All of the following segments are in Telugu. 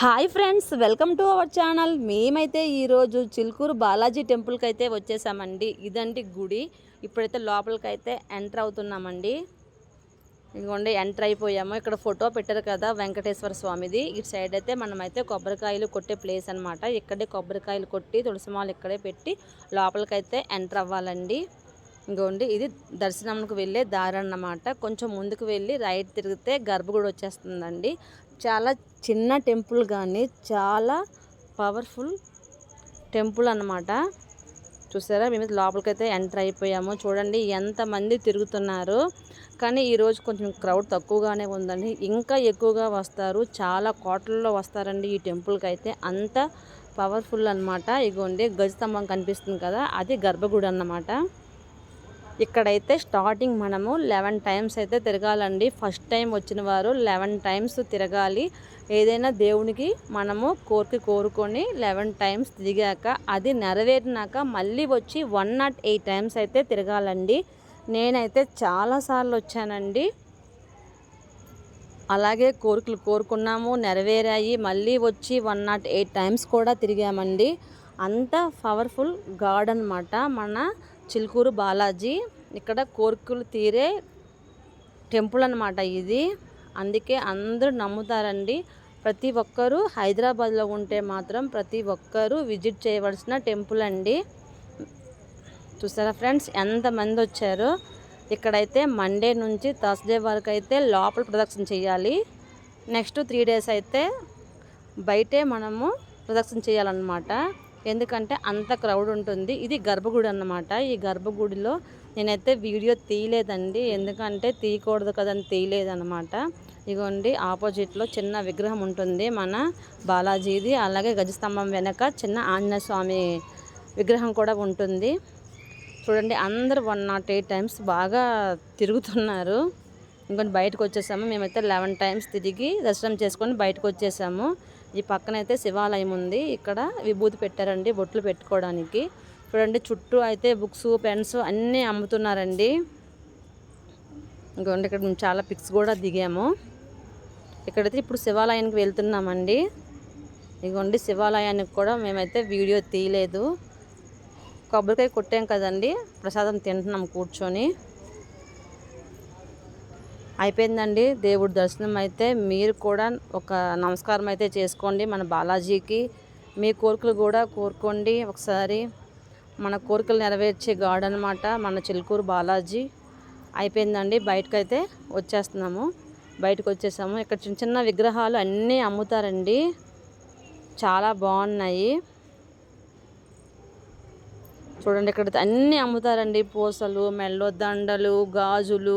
Hi friends welcome to our channel. మేమైతే ఈరోజు చిలుకూరు బాలాజీ టెంపుల్కి అయితే వచ్చేసామండి. ఇదండి గుడి. ఇప్పుడైతే లోపలికి అయితే ఎంటర్ అవుతున్నామండి. ఇదిగోండి ఎంటర్ అయిపోయాము. ఇక్కడ ఫోటో పెట్టారు కదా వెంకటేశ్వర స్వామిది. ఇటు సైడ్ అయితే మనమైతే కొబ్బరికాయలు కొట్టే ప్లేస్ అనమాట ఇక్కడే కొబ్బరికాయలు కొట్టి తులసిమాలు ఇక్కడే పెట్టి లోపలికైతే ఎంటర్ అవ్వాలండి. ఇంకోండి ఇది దర్శనంకు వెళ్ళే దారి అన్నమాట. కొంచెం ముందుకు వెళ్ళి రైట్ తిరిగితే గర్భగుడి వచ్చేస్తుందండి. చాలా చిన్న టెంపుల్ కానీ చాలా పవర్ఫుల్ టెంపుల్ అన్నమాట. చూసారా? మేము లోపలికైతే ఎంటర్ అయిపోయాము. చూడండి ఎంతమంది తిరుగుతున్నారు. కానీ ఈరోజు కొంచెం క్రౌడ్ తక్కువగానే ఉందండి. ఇంకా ఎక్కువగా వస్తారు. చాలా కోట్లలో వస్తారండి ఈ టెంపుల్కి అయితే అంత పవర్ఫుల్ అనమాట ఇగోండి గజస్తంభం కనిపిస్తుంది కదా? అది గర్భగుడి అన్నమాట. ఇక్కడైతే స్టార్టింగ్ మనము లెవెన్ టైమ్స్ అయితే తిరగాలండి. ఫస్ట్ టైం వచ్చిన వారు లెవెన్ టైమ్స్ తిరగాలి. ఏదైనా దేవునికి మనము కోరిక కోరుకొని లెవెన్ టైమ్స్ తిరిగాక అది నెరవేరినాక మళ్ళీ వచ్చి వన్ నాట్ ఎయిట్ టైమ్స్ అయితే తిరగాలండి. నేనైతే చాలాసార్లు వచ్చానండి. అలాగే కోరికలు కోరుకున్నాము నెరవేరాయి. మళ్ళీ వచ్చి వన్ నాట్ ఎయిట్ టైమ్స్ కూడా తిరిగామండి. అంత పవర్ఫుల్ గాడ్ అనమాట మన చిలుకూరు బాలాజీ. ఇక్కడ కోరికలు తీరే టెంపుల్ అనమాట ఇది. అందుకే అందరూ నమ్ముతారండి. ప్రతి ఒక్కరూ హైదరాబాద్లో ఉంటే మాత్రం ప్రతి ఒక్కరూ విజిట్ చేయవలసిన టెంపుల్ అండి. చూసారా ఫ్రెండ్స్ ఎంతమంది వచ్చారో. ఇక్కడైతే మండే నుంచి థర్స్డే వరకు అయితే లోపల ప్రదక్షిణ చేయాలి. నెక్స్ట్ త్రీ డేస్ అయితే బయటే మనము ప్రదక్షిణ చేయాలన్నమాట. ఎందుకంటే అంత క్రౌడ్ ఉంటుంది. ఇది గర్భగుడి అన్నమాట. ఈ గర్భగుడిలో నేనైతే వీడియో తీయలేదండి. ఎందుకంటే తీయకూడదు కదని తీయలేదన్నమాట. ఇగోండి ఆపోజిట్లో చిన్న విగ్రహం ఉంటుంది మన బాలాజీది. అలాగే గజస్తంభం వెనక చిన్న ఆంజనేయ స్వామి విగ్రహం కూడా ఉంటుంది. చూడండి అందరు వన్ నాట్ ఎయిట్ టైమ్స్ బాగా తిరుగుతున్నారు. ఇంకొని బయటకు వచ్చేసాము. మేమైతే లెవెన్ టైమ్స్ తిరిగి దర్శనం చేసుకొని బయటకు వచ్చేసాము. ఈ పక్కన అయితే శివాలయం ఉంది. ఇక్కడ విభూతి పెట్టారండి బొట్లు పెట్టుకోవడానికి. చూడండి చుట్టూ అయితే బుక్స్ పెన్స్ అన్నీ అమ్ముతున్నారండి. ఇంకోండి ఇక్కడ మేము చాలా పిక్స్ కూడా దిగాము. ఇక్కడైతే ఇప్పుడు శివాలయానికి వెళ్తున్నామండి. ఇగోండి శివాలయానికి కూడా మేమైతే వీడియో తీయలేదు. కొబ్బరికాయ కొట్టాం కదండి ప్రసాదం తింటున్నాం కూర్చొని. అయిపోయిందండి. దేవుడి దర్శనం అయితే మీరు కూడా ఒక నమస్కారం అయితే చేసుకోండి మన బాలాజీకి. మీ కోరికలు కూడా కోరుకోండి. ఒకసారి మన కోరికలు నెరవేర్చే గాడ్ అనమాట మన చిలుకూరు బాలాజీ. అయిపోయిందండి. బయటకైతే వచ్చేస్తున్నాము. బయటకు వచ్చేసాము. ఇక్కడ చిన్న చిన్న విగ్రహాలు అన్నీ అమ్ముతారండి. చాలా బాగున్నాయి. చూడండి ఇక్కడ అన్నీ అమ్ముతారండి. పూసలు మెల్లో దండలు గాజులు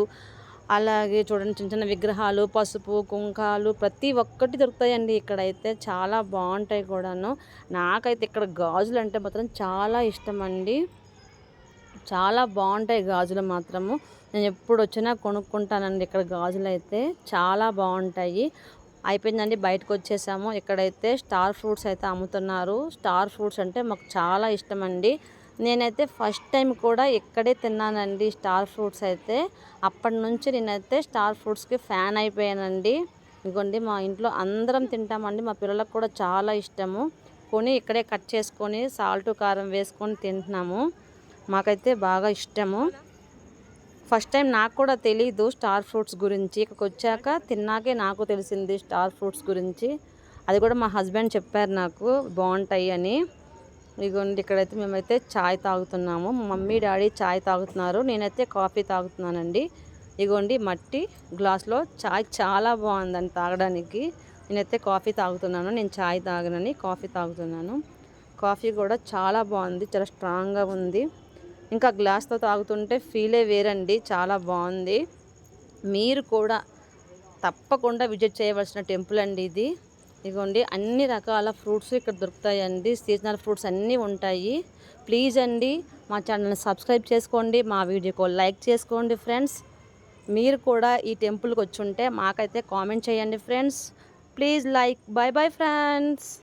అలాగే చూడండి చిన్న చిన్న విగ్రహాలు పసుపు కుంకాలు ప్రతి ఒక్కటి దొరుకుతాయండి. ఇక్కడైతే చాలా బాగుంటాయి కూడాను. నాకైతే ఇక్కడ గాజులు అంటే మాత్రం చాలా ఇష్టం అండి చాలా బాగుంటాయి గాజులు మాత్రము. నేను ఎప్పుడు వచ్చినా కొనుక్కుంటానండి ఇక్కడ గాజులు అయితే చాలా బాగుంటాయి. అయిపోయిందండి బయటకు వచ్చేసాము. ఇక్కడైతే స్టార్ ఫ్రూట్స్ అయితే అమ్ముతున్నారు. స్టార్ ఫ్రూట్స్ అంటే మాకు చాలా ఇష్టం అండి నేనైతే ఫస్ట్ టైం కూడా ఇక్కడే తిన్నానండి స్టార్ ఫ్రూట్స్ అయితే. అప్పటి నుంచి నేనైతే స్టార్ ఫ్రూట్స్కి ఫ్యాన్ అయిపోయానండి. ఇదిగోండి మా ఇంట్లో అందరం తింటామండి. మా పిల్లలకు కూడా చాలా ఇష్టము. కొని ఇక్కడే కట్ చేసుకొని సాల్ట్ కారం వేసుకొని తింటున్నాము. మాకైతే బాగా ఇష్టము. ఫస్ట్ టైం నాకు కూడా తెలీదు స్టార్ ఫ్రూట్స్ గురించి. ఇక్కడికి వచ్చాక తిన్నాకే నాకు తెలిసింది స్టార్ ఫ్రూట్స్ గురించి. అది కూడా మా హస్బెండ్ చెప్పారు నాకు బాగుంటాయి అని. ఇదిగోండి ఇక్కడైతే మేమైతే చాయ్ తాగుతున్నాము. మమ్మీ డాడీ చాయ్ తాగుతున్నారు. నేనైతే కాఫీ తాగుతున్నానండి. ఇగోండి మట్టి గ్లాస్లో చాయ్ చాలా బాగుందండి తాగడానికి. నేనైతే కాఫీ తాగుతున్నాను. నేను చాయ్ తాగనని కాఫీ తాగుతున్నాను. కాఫీ కూడా చాలా బాగుంది చాలా స్ట్రాంగ్గా ఉంది. ఇంకా గ్లాస్తో తాగుతుంటే ఫీలే వేరండి చాలా బాగుంది. మీరు కూడా తప్పకుండా విజిట్ చేయవలసిన టెంపుల్ అండి ఇది. ఇదిగోండి అన్ని రకాల ఫ్రూట్స్ ఇక్కడ దొరుకుతాయండి. సీజనల్ ఫ్రూట్స్ అన్నీ ఉంటాయి. ప్లీజ్ అండి మా ఛానల్ని సబ్స్క్రైబ్ చేసుకోండి మా వీడియోకు లైక్ చేసుకోండి ఫ్రెండ్స్. మీరు కూడా ఈ టెంపుల్కి వచ్చి ఉంటే మాకైతే కామెంట్ చేయండి friends. Please like bye bye friends.